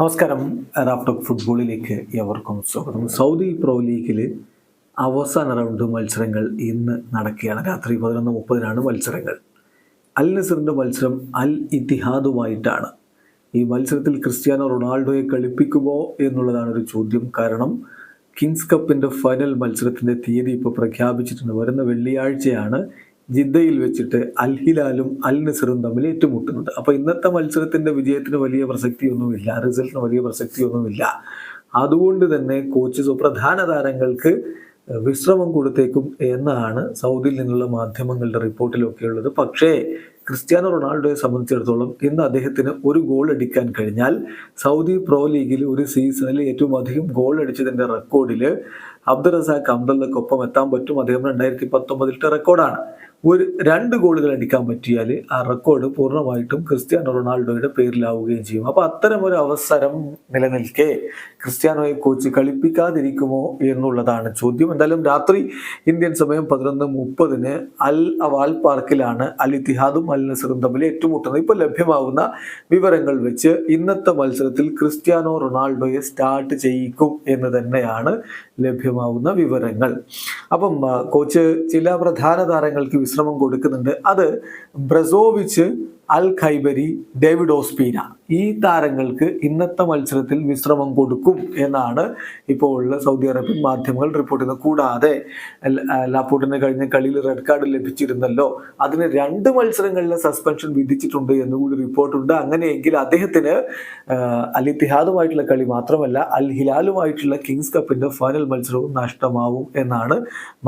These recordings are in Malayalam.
നമസ്കാരം. റാപ്ടോക്ക് ഫുട്ബോളിലേക്ക് എവർക്കും സ്വാഗതം. സൗദി പ്രോ ലീഗിൽ അവസാന റൗണ്ട് മത്സരങ്ങൾ ഇന്ന് നടക്കുകയാണ്. രാത്രി പതിനൊന്ന് മുപ്പതിനാണ് മത്സരങ്ങൾ. അൽ നസറിന്റെ മത്സരം അൽ ഇത്തിഹാദുമായിട്ടാണ്. ഈ മത്സരത്തിൽ ക്രിസ്ത്യാനോ റൊണാൾഡോയെ കളിപ്പിക്കുമോ എന്നുള്ളതാണ് ഒരു ചോദ്യം. കാരണം കിങ്സ് കപ്പിന്റെ ഫൈനൽ മത്സരത്തിന്റെ തീയതി ഇപ്പോൾ പ്രഖ്യാപിച്ചിട്ടുണ്ട്. വരുന്ന വെള്ളിയാഴ്ചയാണ് ജിദ്ദയിൽ വെച്ചിട്ട് അൽ ഹിലാലും അൽ നസറും തമ്മിൽ ഏറ്റുമുട്ടുന്നുണ്ട്. അപ്പോൾ ഇന്നത്തെ മത്സരത്തിന്റെ വിജയത്തിന് വലിയ പ്രസക്തിയൊന്നുമില്ല റിസൾട്ടിന് വലിയ പ്രസക്തിയൊന്നുമില്ല. അതുകൊണ്ട് തന്നെ കോച്ച് സുപ്രധാന താരങ്ങൾക്ക് വിശ്രമം കൊടുത്തേക്കും എന്നാണ് സൗദിയിൽ നിന്നുള്ള മാധ്യമങ്ങളുടെ റിപ്പോർട്ടിലൊക്കെ ഉള്ളത്. പക്ഷേ ക്രിസ്ത്യാനോ റൊണാൾഡോയെ സംബന്ധിച്ചിടത്തോളം ഇന്ന് അദ്ദേഹത്തിന് ഒരു ഗോൾ അടിക്കാൻ കഴിഞ്ഞാൽ സൗദി പ്രോ ലീഗിൽ ഒരു സീസണിൽ ഏറ്റവും അധികം ഗോൾ അടിച്ചതിന്റെ റെക്കോർഡിൽ അബ്ദുൾ റസാഖ് അബ്ദുള്ളക്കൊപ്പം എത്താൻ പറ്റും. അദ്ദേഹം രണ്ടായിരത്തി പത്തൊമ്പതിലത്തെ റെക്കോർഡാണ്. ഒരു രണ്ട് ഗോളുകൾ അടിക്കാൻ പറ്റിയാൽ ആ റെക്കോർഡ് പൂർണമായിട്ടും ക്രിസ്ത്യാനോ റൊണാൾഡോയുടെ പേരിലാവുകയും ചെയ്യും. അപ്പോൾ അത്തരം ഒരു അവസരം നിലനിൽക്കെ ക്രിസ്ത്യാനോയെ കോച്ച് കളിപ്പിക്കാതിരിക്കുമോ എന്നുള്ളതാണ് ചോദ്യം. എന്തായാലും രാത്രി ഇന്ത്യൻ സമയം പതിനൊന്ന് മുപ്പതിന് അൽ അവാൽ പാർക്കിലാണ് അൽ ഇത്തിഹാദും അൽ നസറും തമ്മിൽ ഏറ്റുമുട്ടുന്നത്. ഇപ്പോൾ ലഭ്യമാവുന്ന വിവരങ്ങൾ വെച്ച് ഇന്നത്തെ മത്സരത്തിൽ ക്രിസ്ത്യാനോ റൊണാൾഡോയെ സ്റ്റാർട്ട് ചെയ്യിക്കും എന്ന് തന്നെയാണ് ലഭ്യമാവുന്ന വിവരങ്ങൾ. അപ്പം കോച്ച് ചില പ്രധാന താരങ്ങൾക്ക് വിശ്രമം കൊടുക്കുന്നുണ്ട്. അത് ബ്രസോവിച്ച് അൽ ഖൈബരി ഡേവിഡ് ഓസ്പീന. ഈ താരങ്ങൾക്ക് ഇന്നത്തെ മത്സരത്തിൽ വിശ്രമം കൊടുക്കും എന്നാണ് ഇപ്പോൾ ഉള്ള സൗദി അറേബ്യൻ മാധ്യമങ്ങൾ റിപ്പോർട്ട് ചെയ്യുന്നത്. കൂടാതെ ലാപ്പോർട്ടിന് കഴിഞ്ഞ കളിയിൽ റെഡ് കാർഡ് ലഭിച്ചിരുന്നല്ലോ. അതിന് രണ്ട് മത്സരങ്ങളിലെ സസ്പെൻഷൻ വിധിച്ചിട്ടുണ്ട് എന്നുകൂടി റിപ്പോർട്ടുണ്ട് അങ്ങനെയെങ്കിൽ അദ്ദേഹത്തിന് അൽ ഇത്തിഹാദുമായിട്ടുള്ള കളി മാത്രമല്ല അൽ ഹിലാലുമായിട്ടുള്ള കിങ്സ് കപ്പിന്റെ ഫൈനൽ മത്സരവും നഷ്ടമാവും എന്നാണ്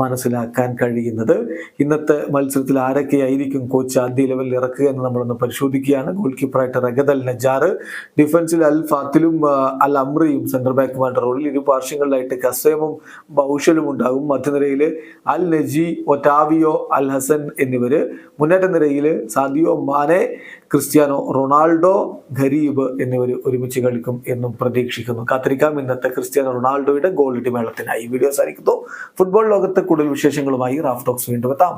മനസ്സിലാക്കാൻ കഴിയുന്നത്. ഇന്നത്തെ മത്സരത്തിൽ ആരൊക്കെയായിരിക്കും കോച്ച് ആദ്യ ലെവലിൽ ഇറക്കുക എന്ന് നമ്മളൊന്ന് പരിശോധിക്കുകയാണ്. ഗോൾ കീപ്പറായിട്ട് റഗദൽ അൽ നജാർ ഡിഫൻസിൽ അൽ ഫാത്തിലും അൽ അമ്രയും സെന്റർ ബാക്കുമായിട്ട് റോളിൽ ഇരു പാർശ്വങ്ങളിലായിട്ട് കസേമും ബൗഷലും ഉണ്ടാകും. മധ്യനിരയിൽ അൽ നജി ഒറ്റാവിയോ അൽ ഹസൻ എന്നിവര് മുന്നേറ്റ നിരയിൽ സാദിയോ മാനെ ക്രിസ്ത്യാനോ റൊണാൾഡോ ഖരീബ് എന്നിവർ ഒരുമിച്ച് കളിക്കും എന്നും പ്രതീക്ഷിക്കുന്നു. കാത്തിരിക്കാം. ഇന്നത്തെ ക്രിസ്ത്യാനോ റൊണാൾഡോയുടെ ഗോൾ ഇടി മേളത്തിനായി വീഡിയോ സാധിക്കുന്നു ഫുട്ബോൾ ലോകത്തെ കൂടുതൽ വിശേഷങ്ങളുമായി റാഫ് ടോക്സ് വീണ്ടും എത്താം.